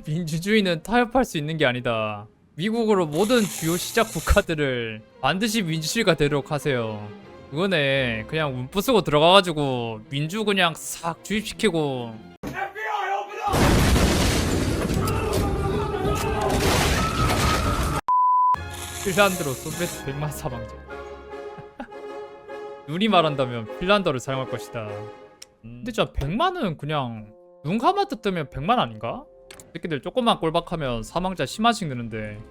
민주주의는 타협할 수 있는 게 아니다. 미국으로 모든 주요 시작 국가들을 반드시 민주주의가 되도록 하세요. 그거네. 그냥 문부 쓰고 들어가가지고 민주 그냥 싹 주입시키고 핀란드로 소비에트 100만 사망자. 눈이 말한다면 핀란드를 사용할 것이다. 음, 근데 진짜 100만은 그냥 눈 감았다 뜨면 100만 아닌가? 새끼들 조금만 꼴박하면 사망자 10만씩 느는데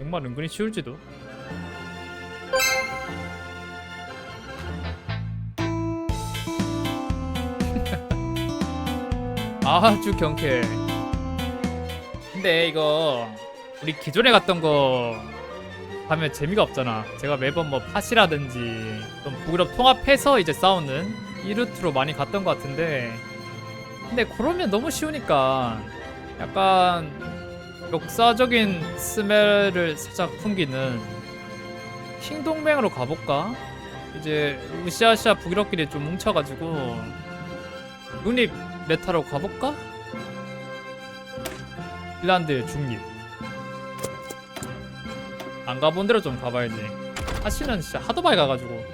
100만 은근히 쉬울지도. 아주 경쾌해. 근데 이거 우리 기존에 갔던 거 하면 재미가 없잖아. 제가 매번 뭐 팟이라든지 좀 북유럽 통합해서 이제 싸우는 이 루트로 많이 갔던 것 같은데 근데 그러면 너무 쉬우니까 약간 역사적인 스멜을 살짝 풍기는 킹동맹으로 가볼까? 이제 으쌰으쌰 북유럽끼리 좀 뭉쳐가지고 독립 메타로 가볼까? 핀란드 중립 안 가본 데로 좀 가봐야지 사실은 진짜 하도 많이 가가지고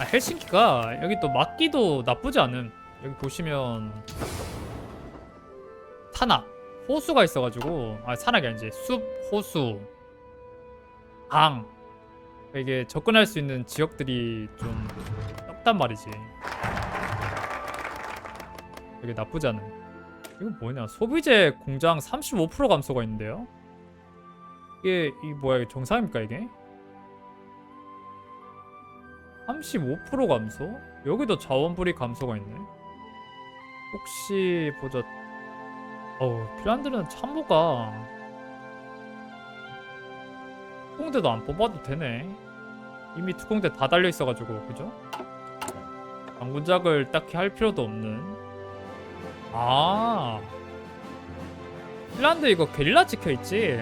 아 헬싱키가 여기 또 막기도 나쁘지 않음 여기 보시면 산악 호수가 있어가지고 아 산악이 아니지. 숲 호수 강 이게 접근할 수 있는 지역들이 좀 적단 말이지. 되게 나쁘지 않음 이거 뭐냐? 소비재 공장 35% 감소가 있는데요? 이게 이 뭐야? 이게 정상입니까 이게? 35% 감소? 여기도 자원불이 감소가 있네 혹시 보자. 어우 핀란드는 참모가. 특공대도 안 뽑아도 되네. 이미 특공대 다 달려 있어가지고 그죠? 장군작을 딱히 할 필요도 없는. 아. 핀란드 이거 게릴라 찍혀있지?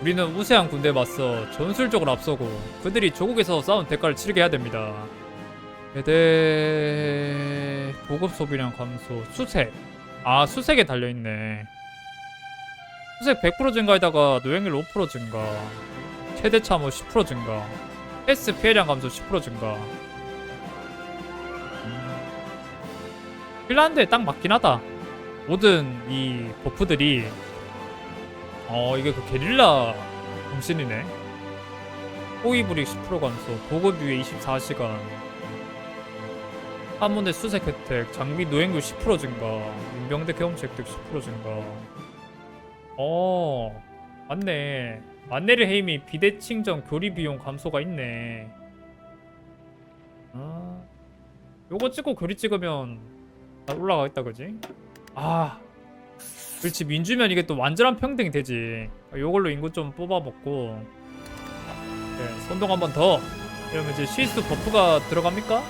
우리는 우세한 군대에 맞서 전술적으로 앞서고 그들이 조국에서 싸운 대가를 치르게 해야 됩니다. 배대 보급 소비량 감소 수색. 아 수색에 달려있네. 수색 100% 증가에다가 노행률 5% 증가. 최대 참호 10% 증가. 패스 피해량 감소 10% 증가. 음. 핀란드에 딱 맞긴 하다. 모든 이 버프들이. 어 이게 그 게릴라 정신이네. 호위 불이익 10% 감소 보급 유예 24시간 한문대 수색 혜택 장비 노행률 10% 증가 민병대 경험치 혜택 10% 증가. 어 맞네. 만네르 헤임이 비대칭전 교리 비용 감소가 있네. 아 요거 찍고 교리 찍으면 다 올라가겠다 그지? 아 그렇지. 민주면 이게 또 완전한 평등이 되지. 요걸로 인구 좀 뽑아먹고. 네, 선동 한 번 더. 이러면 이제 실수 버프가 들어갑니까?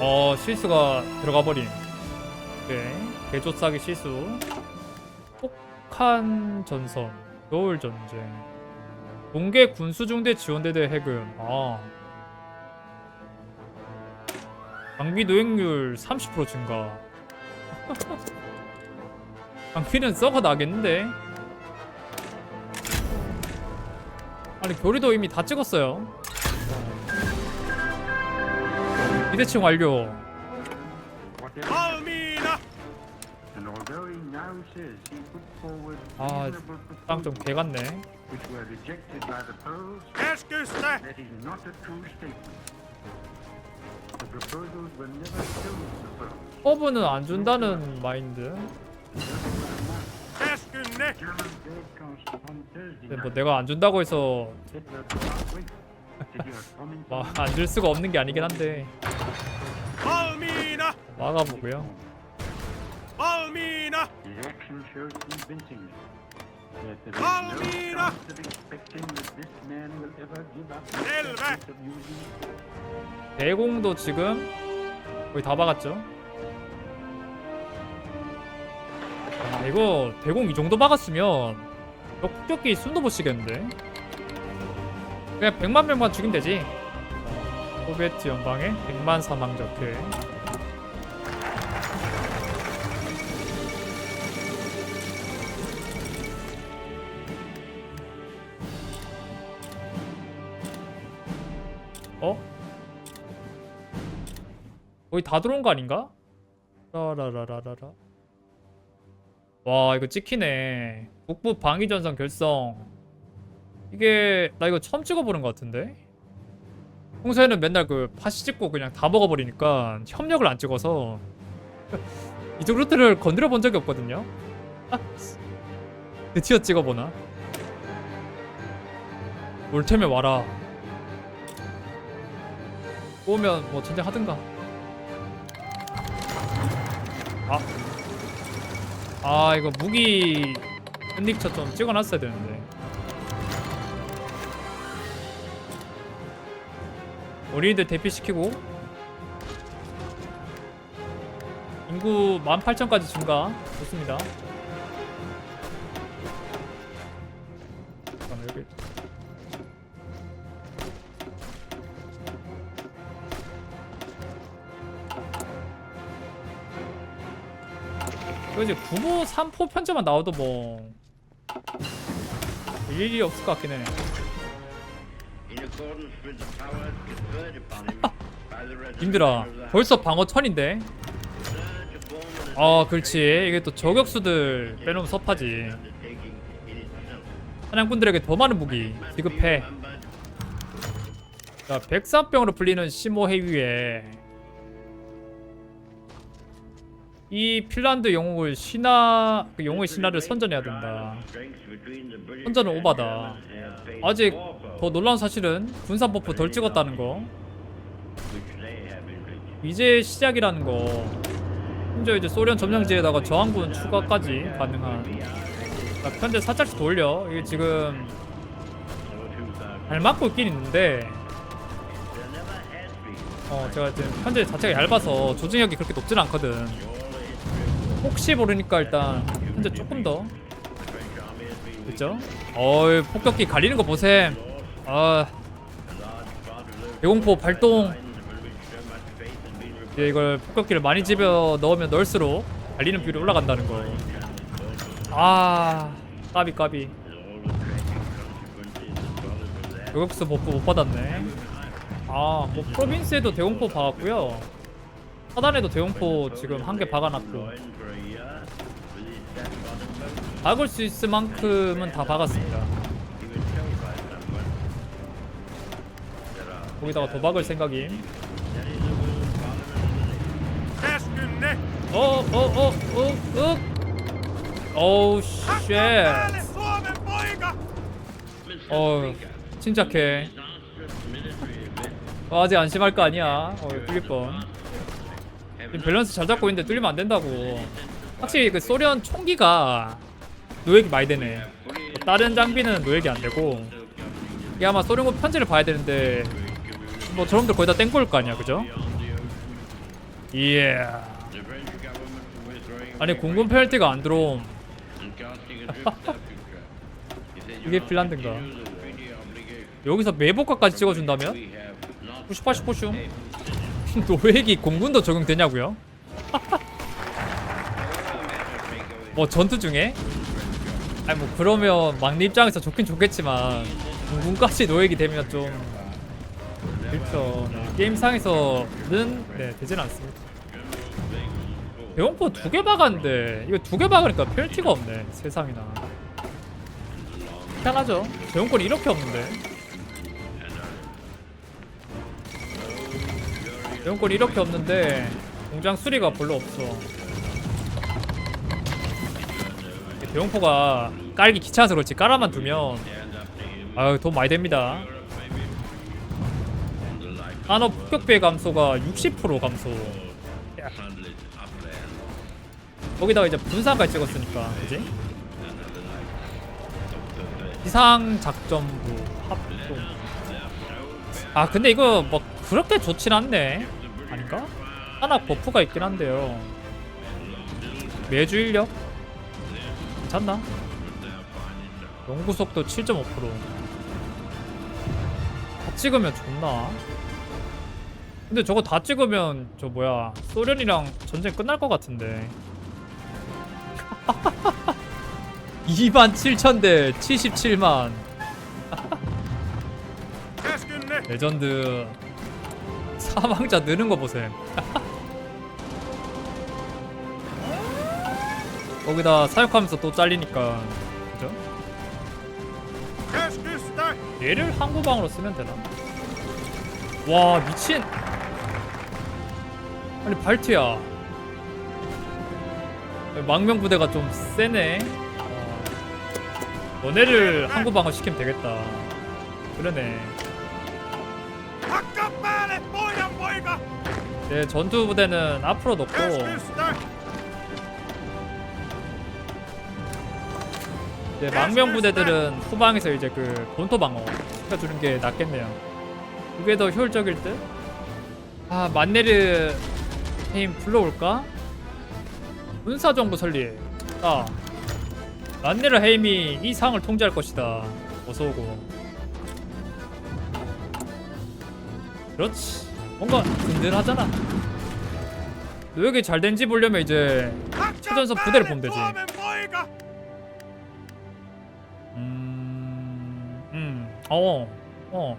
어 실수가 들어가 버림 오케이 개조싸기 실수. 폭한 전선 겨울 전쟁. 동계 군수중대 지원대대 해금. 아. 장비 노행률 30% 증가. 장비는 썩어 나겠는데? 아니 교리도 이미 다 찍었어요 비대칭 완료 아, 땅 좀 개같네. 허브는 안 준다는 마인드 근데 뭐. 내가 안 준다고 해서 뭐 on 안줄 수가 없는 게 아니긴 한데 Almina! 막아보고요 of using 대공도 지금 거의 다 박았죠 아 이거 대공 이 정도 박았으면 숨도 못 쉬겠는데 그냥 100만 명만 죽이면 되지? 소비에트 연방에 100만 사망 적회 어? 거의 다 들어온 거 아닌가? 라라라라라라. 와 이거 찍히네. 북부 방위전선 결성. 이게 나 이거 처음 찍어보는 것 같은데? 평소에는 맨날 그 파시 찍고 그냥 다 먹어버리니까 협력을 안 찍어서 이쪽 루트를 건드려 본 적이 없거든요. 아, 드디어 찍어보나? 올 테면 와라. 오면 뭐 전쟁 하든가. 아. 아 이거 무기 핸딕처 좀 찍어놨어야 되는데 어린이들 대피시키고. 인구 18,000까지 증가. 좋습니다. 잠깐만 9호 3포 편제만 나와도 뭐 일일이 없을 것 같긴 해 of the 벌써 방어 천인데? 아 그렇지. 이게 또 저격수들 빼놓으면 섭하지. 사냥꾼들에게 더 많은 무기 지급해. 자 백사병으로 불리는 시모 해위에 이 핀란드 영웅을 신화 그 영웅의 신화를 선전해야 된다. 선전은 오바다. 아직 더 놀라운 사실은 군사 버프 덜 찍었다는 거. 이제 시작이라는 거. 심지어 이제 소련 점령지에다가 저항군 추가까지 가능한. 자, 현재 살짝씩 돌려. 이게 지금 잘 맞고 있긴 있는데. 어 제가 지금 현재 자체가 얇아서 조준력이 그렇게 높진 않거든 혹시 모르니까 일단 현재 조금 더 그죠? 어이 폭격기 갈리는 거 보셈 아 대공포 발동 이제 이걸 폭격기를 많이 집어 넣으면 넣을수록 달리는 비율이 올라간다는 거. 아, 까비 까비. 요격수 버프 못 받았네. 아, 뭐 프로빈스에도 대공포 박았고요. 사단에도 대공포 지금 한 개 박아놨고. 박을 수 있을 만큼은 다 박았습니다. 거기다가 더 박을 생각임. Käskynne! 어, 어, 어. 어우, 쉣. 어, 침착해. 어, 아직 안심할 거 아니야. 어, 뚫릴 뻔. 지금 밸런스 잘 잡고 있는데 뚫리면 안 된다고. 확실히 그 소련 총기가 노획이 많이 되네. 뭐 다른 장비는 노획이 안 되고. 이게 아마 소련군 편지를 봐야 되는데 뭐 저놈들 거의 다 땡꼴일 거 아니야, 그죠? 예. 아니 공군 페널티가 안 들어옴. 이게 핀란드인가? 여기서 매복화까지 찍어준다면? 90, 80 포슈? 노획이 공군도 적용되냐고요? 뭐 전투 중에? 아니 뭐 그러면 막내 입장에서 좋긴 좋겠지만 공군까지 노획이 되면 좀 그렇죠 네, 게임상에서는 네 되진 않습니다 대원포 두 개 박았는데 이거 두 개 박으니까 펠티가 없네 세상이나 희한하죠 대원권이 이렇게 없는데 대원권이 이렇게 없는데 공장 수리가 별로 없어. 대원포가 깔기 귀찮아서 그렇지. 깔아만 두면 아유 돈 많이 됩니다. 산업 폭격배 감소가 60% 감소. 야. 거기다가 이제 분산까지 찍었으니까 그지? 비상 작전부 합동. 아 근데 이거 뭐 그렇게 좋진 않네 아닌가? 하나 버프가 있긴 한데요 매주 인력 괜찮나? 연구 속도 7.5%다 찍으면 좋나? 근데 저거 다 찍으면 저 뭐야 소련이랑 전쟁 끝날 것 같은데 2만 7천 대 77만 Käskynne! 레전드 사망자 느는 거 보세요. 거기다 사육하면서 또 잘리니까 그죠? 얘를 항구방으로 쓰면 되나? 와 미친 아니 발트야 망명 부대가 좀 세네 어. 너네를 항구방어 시키면 되겠다 그러네 내 전투 부대는 앞으로 놓고! 이제 망명 부대들은 후방에서 이제 그 본토 방어 시켜주는 게 낫겠네요. 그게 더 효율적일 듯? 아 만네르 헤임 불러올까? 군사 정부 설립. 아 만네르 헤임이 이 상을 통제할 것이다. 어서 오고. 그렇지. 뭔가 든든하잖아. 노역이 잘 된지 보려면 이제 최전선 부대를 보면 되지. Suomen poika! 음, 음, 어, 어.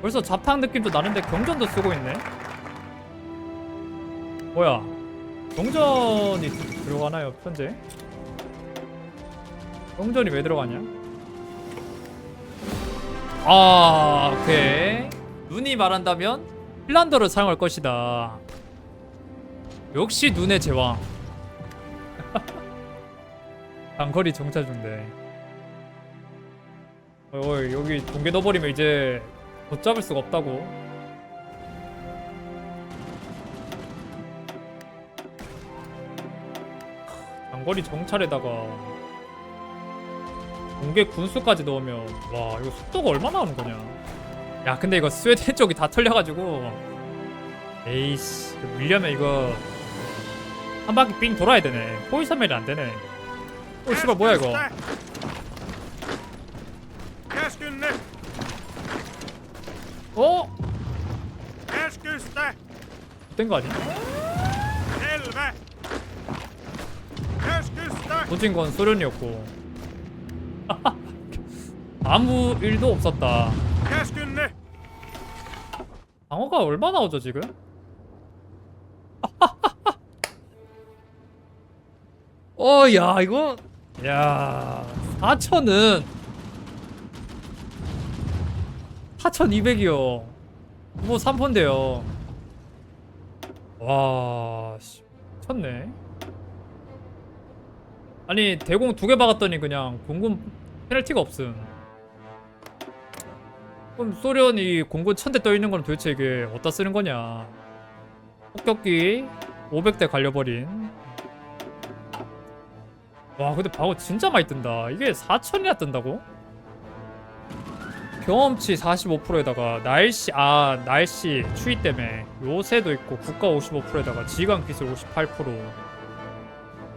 벌써 자탕 느낌도 나는데 경전도 쓰고 있네. 뭐야? 경전이 드- 들어가나요, 현재? 경전이 왜 들어가냐? 아, 오케이. 눈이 말한다면 핀란더를 사용할 것이다. 역시 눈의 제왕. 장거리 정찰 중대. 어, 어, 여기 동계 넣어버리면 이제 걷잡을 수가 없다고. 장거리 정찰에다가 동계 군수까지 넣으면 와 이거 속도가 얼마나 하는 거냐. 야 근데 이거 스웨덴 쪽이 다 털려가지고 에이씨 밀려면 이거 한 바퀴 삥 돌아야 되네. 포위선멸이 안 되네. 어 씨발 뭐야 이거? 어? Keskusta! 된거 아니야? 도진 건 소련이었고 아무 일도 없었다. 방어가 얼마 나오죠 지금? 어, 야 이거, 야 4천은 4,200이요. 뭐 3폰데요. 와, 씨, 미쳤네. 아니 대공 두 개 박았더니 그냥 공군 페널티가 없음. 그럼 소련이 공군 천대 떠 있는 건 도대체 이게 어디다 쓰는 거냐? 폭격기 500대 갈려버린. 와 근데 방어 진짜 많이 뜬다. 이게 4천이나 뜬다고? 경험치 45%에다가 날씨 아 날씨 추위 때문에 요새도 있고 국가 55%에다가 지휘관 기술 58%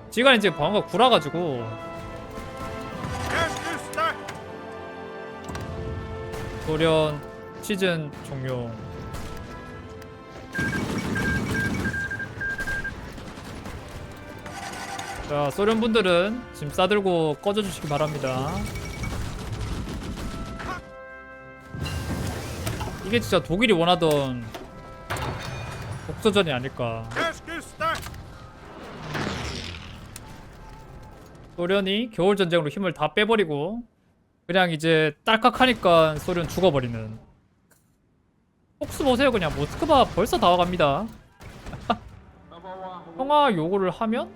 지휘관이 지금 방어가 구라가지고 소련 시즌 종료. 자, 소련 분들은 짐 싸들고 꺼져 주시기 바랍니다. 이게 진짜 독일이 원하던 독서전이 아닐까. 소련이 겨울 전쟁으로 힘을 다 빼버리고 그냥 이제 딸깍하니까 소련 죽어버리는. 폭스 보세요 그냥 모스크바 벌써 다 와갑니다. 평화 요구를 하면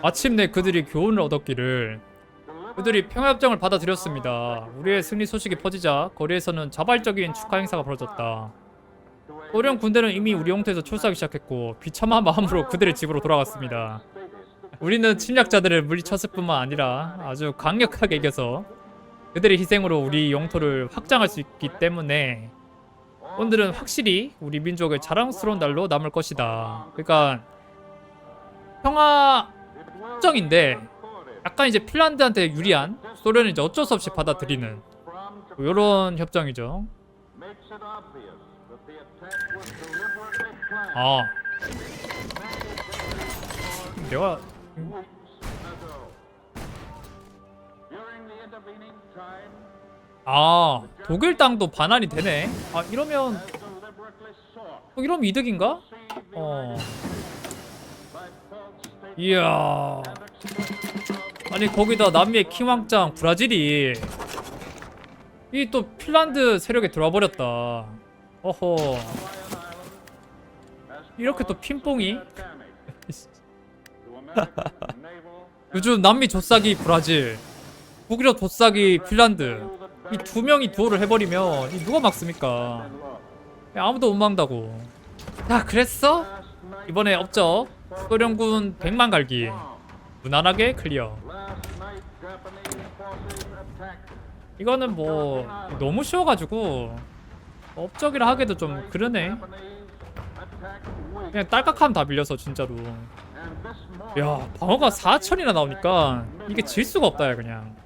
마침내 그들이 교훈을 얻었기를 그들이 평화협정을 받아들였습니다. 우리의 승리 소식이 퍼지자 거리에서는 자발적인 축하 행사가 벌어졌다. 소련 군대는 이미 우리 영토에서 출사하기 시작했고 비참한 마음으로 그들의 집으로 돌아갔습니다. 우리는 침략자들을 물리쳤을 뿐만 아니라 아주 강력하게 이겨서 그들의 희생으로 우리 영토를 확장할 수 있기 때문에 오늘은 확실히 우리 민족의 자랑스러운 날로 남을 것이다. 그러니까 평화 협정인데 약간 이제 핀란드한테 유리한 소련은 이제 어쩔 수 없이 받아들이는 이런 협정이죠. 아 내가 아 독일 땅도 반환이 되네. 아 이러면 어, 이러면 이득인가? 어. 이야. 아니 거기다 남미의 킹왕짱 브라질이 이 또 핀란드 세력에 들어와 버렸다. 어허. 이렇게 또 핀뽕이 요즘 남미 조싸기 브라질 북유럽 조싸기 핀란드 이 두 명이 두어를 해버리면 이 누가 막습니까? 야, 아무도 못 막다고. 야 그랬어? 이번에 업적 소련군 100만 갈기. 무난하게 클리어. 이거는 뭐 너무 쉬워가지고 업적이라 하기도 좀 그러네. 그냥 딸깍하면 다 밀려서 진짜로 야 방어가 4천이나 나오니까 이게 질 수가 없다 야 그냥